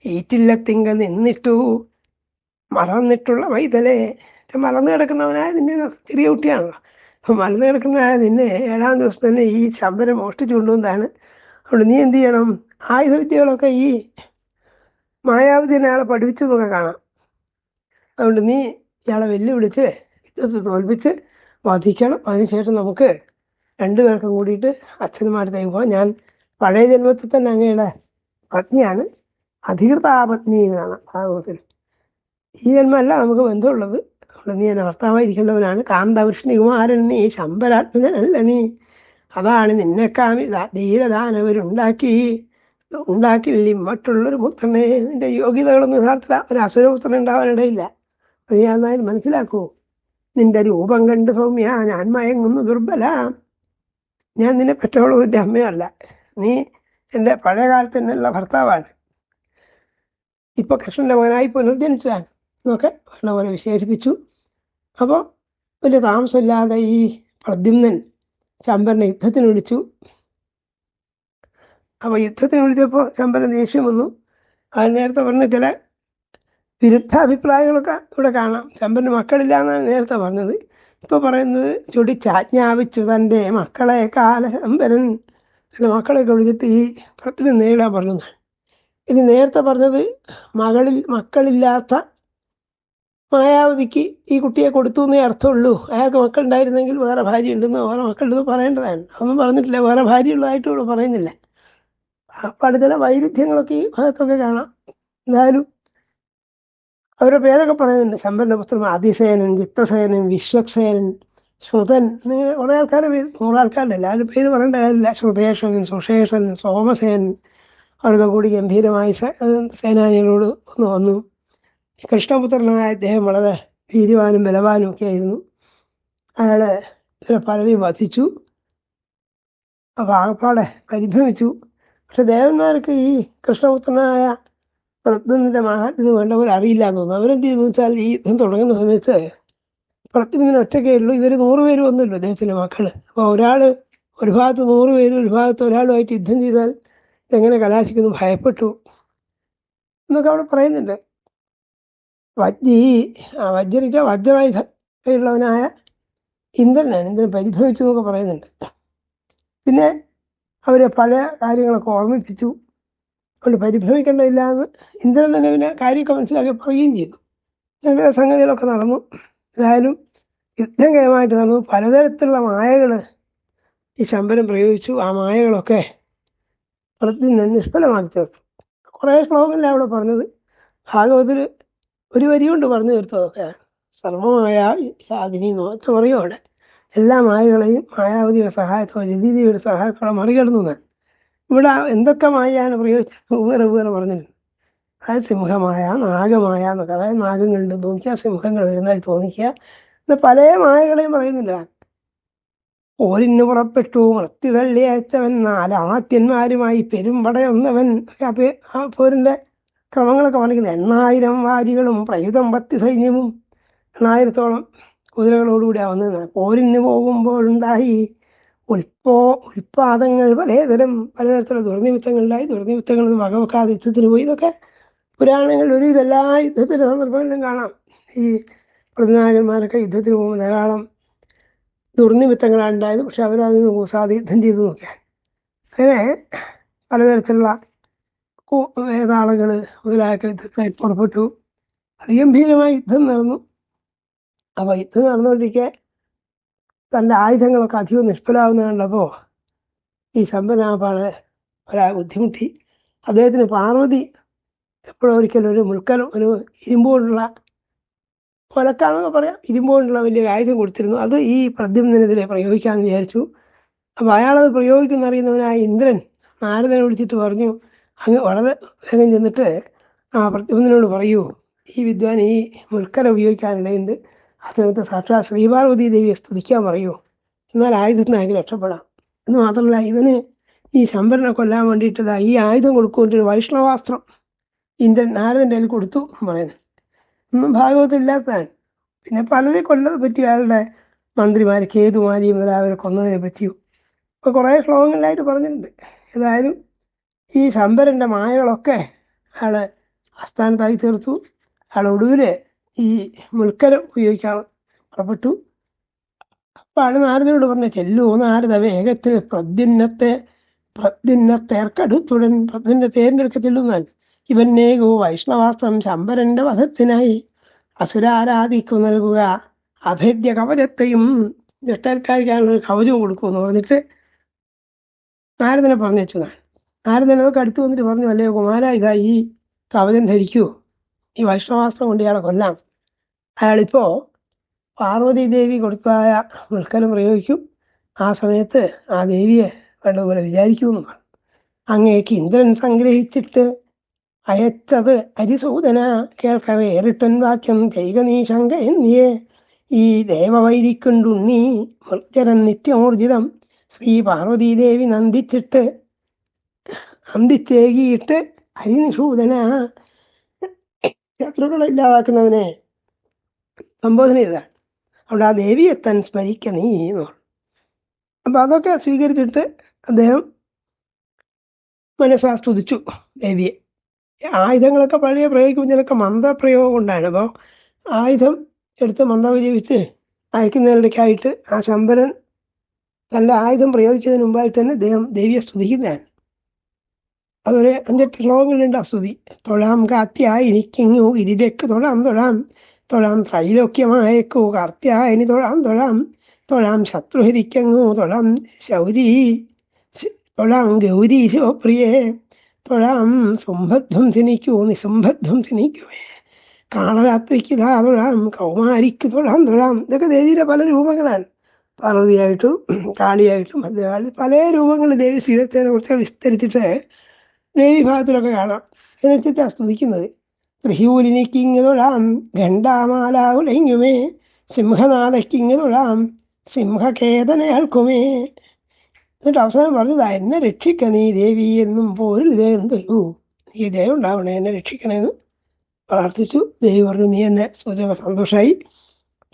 ഈറ്റില്ലത്തിങ്കൽ നിന്നിട്ടു. മറന്നിട്ടുള്ള വൈതലേ മറന്നു കിടക്കുന്നവനായ നിന്നെ ചെറിയ കുട്ടിയാണല്ലോ. അപ്പം മറന്നു കിടക്കുന്നതായ നിന്നെ ഏഴാം ദിവസം തന്നെ ഈ ശബരം മോഷ്ടിച്ചു കൊണ്ടുവന്നതാണ് അതുകൊണ്ട് നീ എന്ത് ചെയ്യണം? ആയുധവിദ്യകളൊക്കെ ഈ മായാവതിനെ അയാളെ പഠിപ്പിച്ചു എന്നൊക്കെ കാണാം. അതുകൊണ്ട് നീ ഇയാളെ വെല്ലുവിളിച്ച് യുദ്ധത്തെ തോൽപ്പിച്ച് വധിക്കണം. അതിനുശേഷം നമുക്ക് രണ്ടുപേർക്കും കൂടിയിട്ട് അച്ഛനുമായിട്ട് പോകാം. ഞാൻ പഴയ ജന്മത്തിൽ തന്നെ അങ്ങയുടെ പത്നിയാണ്. അധികൃതാപത്നി ഭാഗവതത്തിൽ. ഈ ജന്മല്ല നമുക്ക് ബന്ധമുള്ളത്. അതുകൊണ്ട് നീ എന്നെ ഭർത്താവായിരിക്കേണ്ടവനാണ്. കാന്തവൃഷ്ണികുമാരൻ നീ ശമ്പരാത്മജനല്ല നീ. അതാണ് നിന്നെക്കാമി ധീരദാനവരുണ്ടാക്കി. ഉണ്ടാക്കില്ല മറ്റുള്ളൊരു പുത്രനെ. നിന്റെ യോഗ്യതകളൊന്നും സാധ്യത ഒരു അസുരപുത്രൻ ഉണ്ടാവാനിടയില്ല അത് ഞാൻ നന്നായി മനസ്സിലാക്കൂ. നിന്റെ രൂപം കണ്ട് സൗമ്യ ഞാൻ മയങ്ങുന്നു ദുർബല. ഞാൻ നിന്നെ പെറ്റവളും നിന്റെ അമ്മയല്ല നീ എന്റെ പഴയ കാലത്ത് തന്നെയുള്ള ഭർത്താവാണ്. ഇപ്പോൾ കൃഷ്ണന്റെ മകനായി പുനർജനിച്ചതാണ്. എന്നൊക്കെ പോലെ വിശേഷിപ്പിച്ചു. അപ്പോൾ വലിയ താമസമില്ലാതെ ഈ പ്രദ്യുമ്നൻ ശമ്പരനെ യുദ്ധത്തിന് വിളിച്ചു. അപ്പോൾ യുദ്ധത്തിന് വിളിച്ചപ്പോൾ ശമ്പരൻ ദേഷ്യം വന്നു. അത് നേരത്തെ പറഞ്ഞ ചില വിരുദ്ധ അഭിപ്രായങ്ങളൊക്കെ ഇവിടെ കാണാം. ശമ്പരന് മക്കളില്ല എന്നാണ് നേരത്തെ പറഞ്ഞത്. ഇപ്പോൾ പറയുന്നത് ചൊടിച്ചാജ്ഞാപിച്ചു തന്റെ മക്കളെ കാല ശമ്പരൻ തന്റെ മക്കളെയൊക്കെ വിളിച്ചിട്ട് ഈ പ്രത്യേകം നേരിടാൻ പറഞ്ഞതാണ് ഇനി നേരത്തെ പറഞ്ഞത് മകളിൽ മക്കളില്ലാത്ത മായാവതിക്ക് ഈ കുട്ടിയെ കൊടുത്തു എന്നേ അർത്ഥമുള്ളൂ. അയാൾക്ക് മക്കളുണ്ടായിരുന്നെങ്കിൽ വേറെ ഭാര്യ ഉണ്ടെന്ന് വേറെ മക്കളുണ്ടെന്ന് പറയേണ്ടതാണ്. അതൊന്നും പറഞ്ഞിട്ടില്ല. വേറെ ഭാര്യ ഭാര്യയുള്ളതായിട്ടും ഇവിടെ പറയുന്നില്ല. അപ്പം ചില വൈരുദ്ധ്യങ്ങളൊക്കെ ഈ ഭാഗത്തൊക്കെ കാണാം. എന്തായാലും അവരുടെ പേരൊക്കെ പറയുന്നുണ്ട്. ശമ്പരന്റെ പുത്രൻ അതിസേനൻ ചിത്തസേനൻ വിശ്വക്സേനൻ ശ്രുതൻ എന്നിങ്ങനെ കുറേ ആൾക്കാരുടെ പേര് നൂറാൾക്കാരുടെ എല്ലാവരും പേര് പറയേണ്ട കാര്യമില്ല. ശ്രുതേശ്വരൻ സുഷേശ്വരൻ സോമസേനൻ അവർക്ക് കൂടി ഗംഭീരമായി സേനാനികളോട് ഒന്ന് വന്നു. കൃഷ്ണപുത്രനായ അദ്ദേഹം വളരെ വീര്യവാനും ബലവാനും ഒക്കെ ആയിരുന്നു. അയാളെ പലരെയും വധിച്ചു. അപ്പോൾ ആകപ്പാടെ പരിഭ്രമിച്ചു. പക്ഷെ ദേവന്മാർക്ക് ഈ കൃഷ്ണപുത്രനായ പ്രദ്യുമ്നന്റെ മഹാത്മ്യം വേണ്ട പോലെ അറിയില്ല എന്ന് തോന്നുന്നു. അവരെന്ത് ചെയ്തു വെച്ചാൽ ഈ യുദ്ധം തുടങ്ങുന്ന സമയത്ത് പ്രദ്യുമ്നന് ഒറ്റയ്ക്കേ ഉള്ളൂ. ഇവർ നൂറ് പേര് ഒന്നുമില്ല അദ്ദേഹത്തിന്റെ മക്കൾ അപ്പോൾ ഒരാൾ ഒരു ഭാഗത്ത് നൂറ് പേരും ഒരു ഭാഗത്ത് ഒരാളുമായിട്ട് യുദ്ധം ചെയ്താൽ എങ്ങനെ കലാശിക്കുന്നു? ഭയപ്പെട്ടു. എന്നൊക്കെ അവിടെ പറയുന്നുണ്ട്. വജ്രി ആ വജ്രിച്ച വജ്രായുധ ഉള്ളവനായ ഇന്ദ്രനാണ്. ഇന്ദ്രൻ പരിഭ്രമിച്ചു എന്നൊക്കെ പറയുന്നുണ്ട്. പിന്നെ അവരെ പല കാര്യങ്ങളൊക്കെ ഓർമ്മിപ്പിച്ചു. അതുകൊണ്ട് പരിഭ്രമിക്കേണ്ടതില്ല എന്ന് ഇന്ദ്രൻ തന്നെ പിന്നെ കാര്യമൊക്കെ മനസ്സിലാക്കി പറയുകയും ചെയ്തു. അങ്ങനെ സംഗതികളൊക്കെ നടന്നു. ഏതായാലും യുദ്ധം കയമായിട്ട് നടന്നു. പലതരത്തിലുള്ള മായകൾ ഈ ശമ്പരം പ്രയോഗിച്ചു. ആ മായകളൊക്കെ പ്രതി നിഷ്ഫലമാക്കി തീർത്തു. കുറേ ശ്ലോകങ്ങളിലാണ് അവിടെ പറഞ്ഞത്. ഭാഗവതത്തിൽ ഒരു വരി കൊണ്ട് പറഞ്ഞു തീർത്തു അതൊക്കെ. സർവമായ സാധിനി നോറ്റ് പറയും അവിടെ. എല്ലാ മായകളെയും മായാവതിയുടെ സഹായത്തോടെ രതിദേവിയുടെ സഹായത്തോടെ മറികടന്നു ഞാൻ. ഇവിടെ എന്തൊക്കെ മായയാണ് പ്രയോഗിച്ചത്? വേറെ വേറെ പറഞ്ഞിട്ടുണ്ട്. അതായത് സിംഹമായ നാഗമായ എന്നൊക്കെ. അതായത് നാഗങ്ങളുണ്ട് തോന്നിക്കുക സിംഹങ്ങൾ വരുന്നതായി തോന്നിക്കുക. ഇത് പല മായകളെയും പറയുന്നില്ല. പോരിന് പുറപ്പെട്ടു മൃത്യു തള്ളി അയച്ചവൻ നാലാത്യന്മാരുമായി പെരുമ്പടയൊന്നവൻ പോരിന്റെ ക്രമങ്ങളൊക്കെ പറഞ്ഞിരിക്കുന്നത് എണ്ണായിരം വാരികളും പ്രയുതം പത്തി സൈന്യവും. എണ്ണായിരത്തോളം കുതിരകളോടുകൂടി വന്നത് പോരിന് പോകുമ്പോഴുണ്ടായി ഉൽപ്പോ ഉൽപാദങ്ങൾ പലതരം പലതരത്തിലുള്ള ദുർനിമിത്തങ്ങളുണ്ടായി ദുർനിമിത്തങ്ങൾ വകവെക്കാതെ യുദ്ധത്തിന് പോയി. ഇതൊക്കെ പുരാണങ്ങളിൽ ഒരു ഇതെല്ലാ യുദ്ധത്തിന്റെ സന്ദർഭങ്ങളിലും കാണാം. ഈ പ്രതിനായകന്മാരൊക്കെ യുദ്ധത്തിന് പോകുമ്പോൾ ധാരാളം ദുർനിമിത്തങ്ങളാണ് ഉണ്ടായത് പക്ഷെ അവരതിൽ യുദ്ധം ചെയ്തു നോക്കിയാൽ. അങ്ങനെ പലതരത്തിലുള്ള വേതാളങ്ങൾ മുതലായ യുദ്ധത്തിനായി പുറപ്പെട്ടു. അതിഗംഭീരമായ യുദ്ധം നടന്നു. അപ്പോൾ യുദ്ധം നടന്നുകൊണ്ടിരിക്കെ തന്റെ ആയുധങ്ങളൊക്കെ അധികം നിഷ്ഫലാവുന്ന കണ്ടപ്പോൾ ഈ ശമ്പനാപാണ് ഒരാൾ ബുദ്ധിമുട്ടി. അദ്ദേഹത്തിന് പാർവതി എപ്പോഴും ഒരിക്കലും ഒരു മുൾക്കലം ഒരു ഇരുമ്പുകൊണ്ടുള്ള കൊലക്കാന്നൊക്കെ പറയാം. ഇരുമ്പോണ്ടുള്ള വലിയ ആയുധം കൊടുത്തിരുന്നു. അത് ഈ പ്രദ്യുമ്നെതിരെ പ്രയോഗിക്കാമെന്ന് വിചാരിച്ചു. അപ്പോൾ അയാളത് പ്രയോഗിക്കുന്ന അറിയുന്നവനായ ഇന്ദ്രൻ നാരദനെ വിളിച്ചിട്ട് പറഞ്ഞു അങ്ങ് വളരെ വേഗം ചെന്നിട്ട് ആ പ്രദ്യുമ്നോട് പറയൂ. ഈ വിദ്വാൻ ഈ മുൽക്കര ഉപയോഗിക്കാനിടയുണ്ട്. ആ സമയത്ത് സാക്ഷാത് ശ്രീപാർവതി ദേവിയെ സ്തുതിക്കാൻ പറയൂ. എന്നാൽ ആയുധത്തിന് അയാൾക്ക് രക്ഷപ്പെടാം. എന്ന് മാത്രമല്ല ഇവന് ഈ ശമ്പരനെ കൊല്ലാൻ വേണ്ടിയിട്ടതാ ഈ ആയുധം കൊടുക്കുകൊണ്ടൊരു വൈഷ്ണവാസ്ത്രം ഇന്ദ്രൻ നാരദന്റെ കയ്യിൽ കൊടുത്തു പറയുന്നത് ഒന്നും ഭാഗവതമില്ലാത്തതാണ് പിന്നെ പലരെ കൊല്ലത് പറ്റി അയാളുടെ മന്ത്രിമാർ കേതുമാരി മുതലായവരെ കൊന്നതിനെ പറ്റിയും ഇപ്പോൾ കുറേ ശ്ലോകങ്ങളിലായിട്ട് പറഞ്ഞിട്ടുണ്ട്. ഏതായാലും ഈ ശമ്പരന്റെ മായകളൊക്കെ അയാൾ ആസ്ഥാനത്തായി തീർത്തു. അയാൾ ഒടുവിൽ ഈ മുൽക്കരം ഉപയോഗിക്കാൻ പുറപ്പെട്ടു. അപ്പോൾ ആൾ നാരദനോട് പറഞ്ഞു ചെല്ലൂ നാരദ വേഗത്തിൽ പ്രദ്യുന്നത്തെ പ്രദ്യുന്നത്തേർക്കടുത്തുടൻ പ്രദ്യുന്ന തേരിന്റെ അടുക്ക ചെല്ലുന്നാൽ ഇവന്നേകോ വൈഷ്ണവാസ്ത്രം ശമ്പരന്റെ വധത്തിനായി അസുരാരാധിക്കു നൽകുക. അഭേദ്യ കവചത്തെയും ദുഷ്ടൽക്കാരിക്കാനുള്ള ഒരു കവചവും കൊടുക്കുമെന്ന് പറഞ്ഞിട്ട് നാരദനെ പറഞ്ഞു ഞാൻ നാരദനൊക്കെ അടുത്ത് വന്നിട്ട് പറഞ്ഞു അല്ലേ കുമാര ഇതാ ഈ കവചം ധരിക്കൂ. ഈ വൈഷ്ണവാസ്ത്രം കൊണ്ട് ഇയാളെ കൊല്ലാം. അയാളിപ്പോൾ പാർവതി ദേവി കൊടുത്തതായ മുൽക്കലം പ്രയോഗിക്കും. ആ സമയത്ത് ആ ദേവിയെ വേണ്ടതുപോലെ വിചാരിക്കുമെന്ന് പറഞ്ഞു. അങ്ങേക്ക് ഇന്ദ്രൻ സംഗ്രഹിച്ചിട്ട് അയച്ചത് അരിസൂദന കേൾക്കവേ ഏറിട്ടൻ വാക്യം ചെയ്യുക നീ ശങ്ക എന്നിയേ. ഈ ദേവവൈരിക്കുണ്ടുണ്ണി മൃത്യരൻ നിത്യമോർജിതം. ശ്രീ പാർവതീദേവി നന്ദിച്ചിട്ട് നന്ദിച്ചേകിയിട്ട് ഹരിനിഷൂദന ശത്രുക്കളെ ഇല്ലാതാക്കുന്നവനെ സംബോധന ചെയ്തതാണ് അവിടെ ആ ദേവിയെ തൻ സ്മരിക്ക നീ എന്ന് പറഞ്ഞു. അപ്പം അതൊക്കെ സ്വീകരിച്ചിട്ട് അദ്ദേഹം മനസ്സാസ്തുതിച്ചു ദേവിയെ. ആയുധങ്ങളൊക്കെ പഴയ പ്രയോഗിക്കുമ്പോൾ ചിലക്ക് മന്ത്രപ്രയോഗം ഉണ്ടായിരുന്നു. അപ്പോൾ ആയുധം എടുത്ത് മന്ത്രവിജയിച്ച് അയക്കുന്നതിനിടയ്ക്കായിട്ട് ആ ശമ്പരൻ തന്റെ ആയുധം പ്രയോഗിച്ചതിന് മുമ്പായിട്ട് തന്നെ ദൈവം ദേവിയെ സ്തുതിക്കുന്നതാണ്. അതൊരു അഞ്ചെട്ട് ശ്ലോകങ്ങളുണ്ട് ആ സ്തുതി. തൊഴാം കാത്യായിനിക്കിങ്ങു ഗിരിജക്ക് തൊഴാം തൊഴാം തൊഴാം ത്രൈലോക്യമായേക്കു കാർത്യായനി തൊഴാം തൊഴാം തൊഴാം ശത്രുഹരിക്കങ്ങു തൊഴാം ശൗരി തൊഴാം ഗൗരി ശിവപ്രിയേ. തൊഴാം സുംഭധ്വംസിനിക്കൂ നിസുംഭധ്വംസിനിക്കുമേ കാളരാത്രിക്ക് ഇതാ തൊഴാം കൗമാരിക്ക് തൊഴാം തൊഴാം. ഇതൊക്കെ ദേവിയുടെ പല രൂപങ്ങളാണ്. പാർവതിയായിട്ടും കാളിയായിട്ടും ഭദ്രകാളി പല രൂപങ്ങൾ ദേവി ശ്രീരത്തിനെ കുറിച്ച് വിസ്തരിച്ചിട്ട് ദേവി ഭാഗത്തിലൊക്കെ കാണാം. എന്നുവെച്ചിട്ടാണ് സ്തുതിക്കുന്നത്. തൃശൂലിനിക്കിങ് തൊഴാം ഘണ്ടാമാലാകുലങ്ങുമേ സിംഹനാഥക്കിങ് തൊഴാം സിംഹകേതനയാൾക്കുമേ എന്നിട്ട് അവസാനം പറഞ്ഞതാ എന്നെ രക്ഷിക്ക നീ ദേവി എന്നും പോരിൽ ദൈവം തരൂ നീ ദൈവം ഉണ്ടാവണേ എന്നെ രക്ഷിക്കണേന്ന് പ്രാർത്ഥിച്ചു. ദേവി പറഞ്ഞു നീ എന്നെ സൂചക സന്തോഷമായി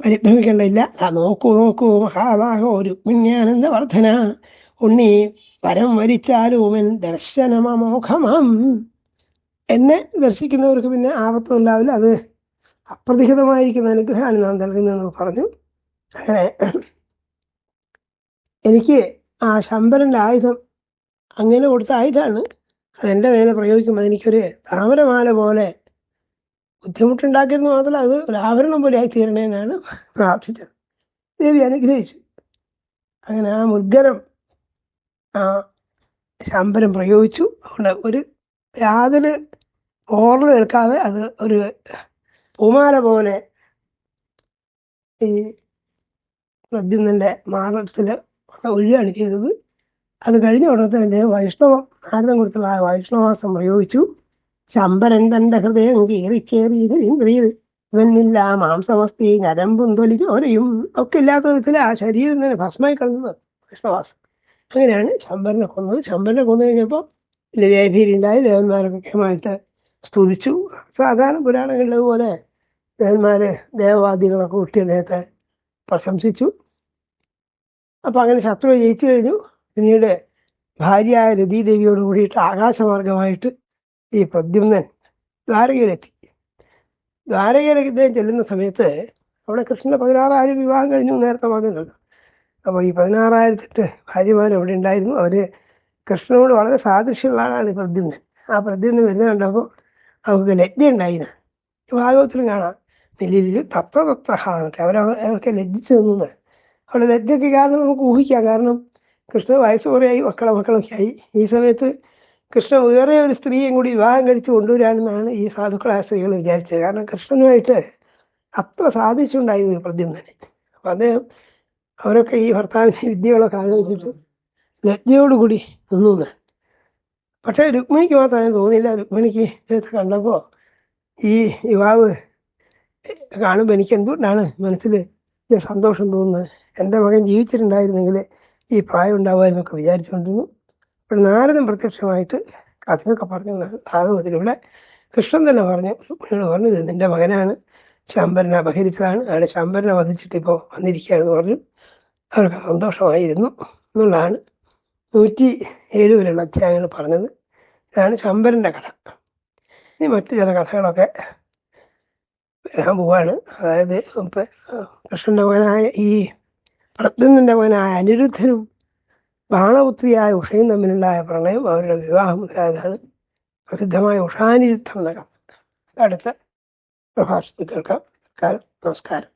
പരിഭ്രമിക്കേണ്ടയില്ല ആ നോക്കൂ നോക്കൂ മഹാഭാഗോ ഒരു പുണ്യാനന്ദ വർധന ഉണ്ണി പരം വരിച്ചാലൂമൻ ദർശനമോഖമം എന്നെ ദർശിക്കുന്നവർക്ക് പിന്നെ ആപത്തും ഉണ്ടാവില്ല. അത് അപ്രതിഹിതമായിരിക്കുന്ന അനുഗ്രഹമാണ് നാം നൽകുന്നതെന്ന് പറഞ്ഞു. അങ്ങനെ എനിക്ക് ആ ശമ്പരന്റെ ആയുധം അങ്ങനെ കൊടുത്ത ആയുധമാണ് അതെന്റെ മേലെ പ്രയോഗിക്കുമ്പോൾ എനിക്കൊരു താമരമാല പോലെ ബുദ്ധിമുട്ടുണ്ടാക്കിയിരുന്നു. മാത്രമല്ല അത് ഒരു ആഭരണം പോലെ ആയി തീരണേ എന്നാണ് പ്രാർത്ഥിച്ചത്. ദേവി അനുഗ്രഹിച്ചു. അങ്ങനെ ആ മുദ്ഗരം ആ ശമ്പരം പ്രയോഗിച്ചു. അതുകൊണ്ട് ഒരു യാതൊരു ഓർഡർ നിൽക്കാതെ അത് ഒരു പൂമാല പോലെ ഈ പ്രദ്യുമ്നന്റെ മാറത്തിൽ ഒഴുകയാണ് ചെയ്തത്. അത് കഴിഞ്ഞ ഉടനെ തന്നെ വൈഷ്ണവ നാരദം കൊടുത്തുള്ള ആ വൈഷ്ണവാസം പ്രയോഗിച്ചു. ശമ്പരൻ തന്റെ ഹൃദയം കീറി കയറി ഇന്ദ്രിയിൽ ഇവനില്ല മാംസമസ്തി ഞരമ്പും തൊലി ചോരയും ഒക്കെ ഇല്ലാത്ത വിധത്തിൽ ആ ശരീരം തന്നെ ഭസ്മായി കളഞ്ഞത് വൈഷ്ണവാസം. അങ്ങനെയാണ് ശമ്പരനെ കൊന്നത്. ശമ്പരനെ കൊന്നു കഴിഞ്ഞപ്പോൾ ദേവീരുണ്ടായി ദേവന്മാരൊക്കെ ആയിട്ട് സ്തുതിച്ചു. സാധാരണ പുരാണങ്ങളിലെ പോലെ ദേവന്മാരെ ദേവവാദികളൊക്കെ കൂട്ടി അദ്ദേഹത്തെ പ്രശംസിച്ചു. അപ്പം അങ്ങനെ ശത്രു ജയിച്ചു കഴിഞ്ഞു. പിന്നീട് ഭാര്യയായ രതീദേവിയോട് കൂടിയിട്ട് ആകാശമാർഗമായിട്ട് ഈ പ്രദ്യുമ്നൻ ദ്വാരകയിലെത്തി. ദ്വാരകയിലേക്ക് ചെല്ലുന്ന സമയത്ത് അവിടെ കൃഷ്ണന്റെ പതിനാറായിരം വിവാഹം കഴിഞ്ഞു നേരത്തെ പറഞ്ഞിട്ടുണ്ട് അപ്പോൾ ഈ പതിനാറായിരത്തെട്ട് ഭാര്യമാർ അവിടെ ഉണ്ടായിരുന്നു? അവർ കൃഷ്ണനോട് വളരെ സാദൃശ്യമുള്ള ആളാണ് ഈ പ്രദ്യുമ്നൻ. ആ പ്രദ്യുമ്നൻ വരുന്നത് കണ്ടപ്പോൾ അവർക്ക് ലജ്ജ ഉണ്ടായിന് ഭാഗവത്തിലും കാണാം. തത്ര എന്നൊക്കെ അവരവർക്ക് ലജ്ജിച്ച് നിന്നത് അവിടെ തെറ്റൊക്കെ കാരണം നമുക്ക് ഊഹിക്കാം. കാരണം കൃഷ്ണ വയസ്സ് കുറേയായി മക്കളെ മക്കളൊക്കെ ആയി ഈ സമയത്ത് കൃഷ്ണ വേറെ ഒരു സ്ത്രീയും കൂടി വിവാഹം കഴിച്ച് കൊണ്ടുവരാനെന്നാണ് ഈ സാധുക്കളായ സ്ത്രീകൾ വിചാരിച്ചത്. കാരണം കൃഷ്ണനുമായിട്ട് അത്ര സാധിച്ചുണ്ടായിരുന്നു പ്രദ്യുമ്നന് അപ്പം അദ്ദേഹം അവരൊക്കെ ഈ ഭർത്താവിന്റെ വിദ്യകളൊക്കെ ആലോചിച്ചിട്ട് ലജ്ജയോടുകൂടി നിന്നു. പക്ഷേ രുക്മിണിക്ക് മാത്രം അങ്ങനെ തോന്നിയില്ല. രുക്മിണിക്ക് ഇദ്ദേഹത്തെ കണ്ടപ്പോൾ ഈ യുവാവ് കാണുമ്പോൾ എനിക്ക് എന്തുകൊണ്ടാണ് മനസ്സിൽ സന്തോഷം തോന്നുന്നത് എന്റെ മകൻ ജീവിച്ചിട്ടുണ്ടായിരുന്നെങ്കിൽ ഈ പ്രായം ഉണ്ടാവുമായിരുന്നൊക്കെ വിചാരിച്ചുകൊണ്ടിരുന്നു. അപ്പോൾ നാരദൻ പ്രത്യക്ഷമായിട്ട് കഥയൊക്കെ പറഞ്ഞു. ഭാഗവതിലൂടെ കൃഷ്ണൻ തന്നെ പറഞ്ഞു. രുക്മിണിയോട് പറഞ്ഞു ഇത് നിന്റെ മകനാണ്. ശമ്പരനെ അപഹരിച്ചതാണ്. അയാളെ ശമ്പരനെ വധിച്ചിട്ട് ഇപ്പോൾ വന്നിരിക്കുകയാണെന്ന് പറഞ്ഞു. അവർക്ക് സന്തോഷമായിരുന്നു എന്നുള്ളതാണ് നൂറ്റി ഏഴ് അധ്യായങ്ങൾ പറഞ്ഞത്. ഇതാണ് ശമ്പരന്റെ കഥ. ഇനി മറ്റു ചില കഥകളൊക്കെ വരാൻ പോവാണ്. അതായത് ഇപ്പം കൃഷ്ണന്റെ മകനായ ഈ പ്രദ്യുമ്നന്റെ മകനായ അനിരുദ്ധനും ബാണപുത്രിയായ ഉഷയും തമ്മിലുണ്ടായ പ്രണയം അവരുടെ വിവാഹം മുതലായതാണ് പ്രസിദ്ധമായ ഉഷാനിരുദ്ധം എന്ന കഥ. അടുത്ത പ്രഭാഷണത്തിൽ കേൾക്കാം. നമസ്കാരം.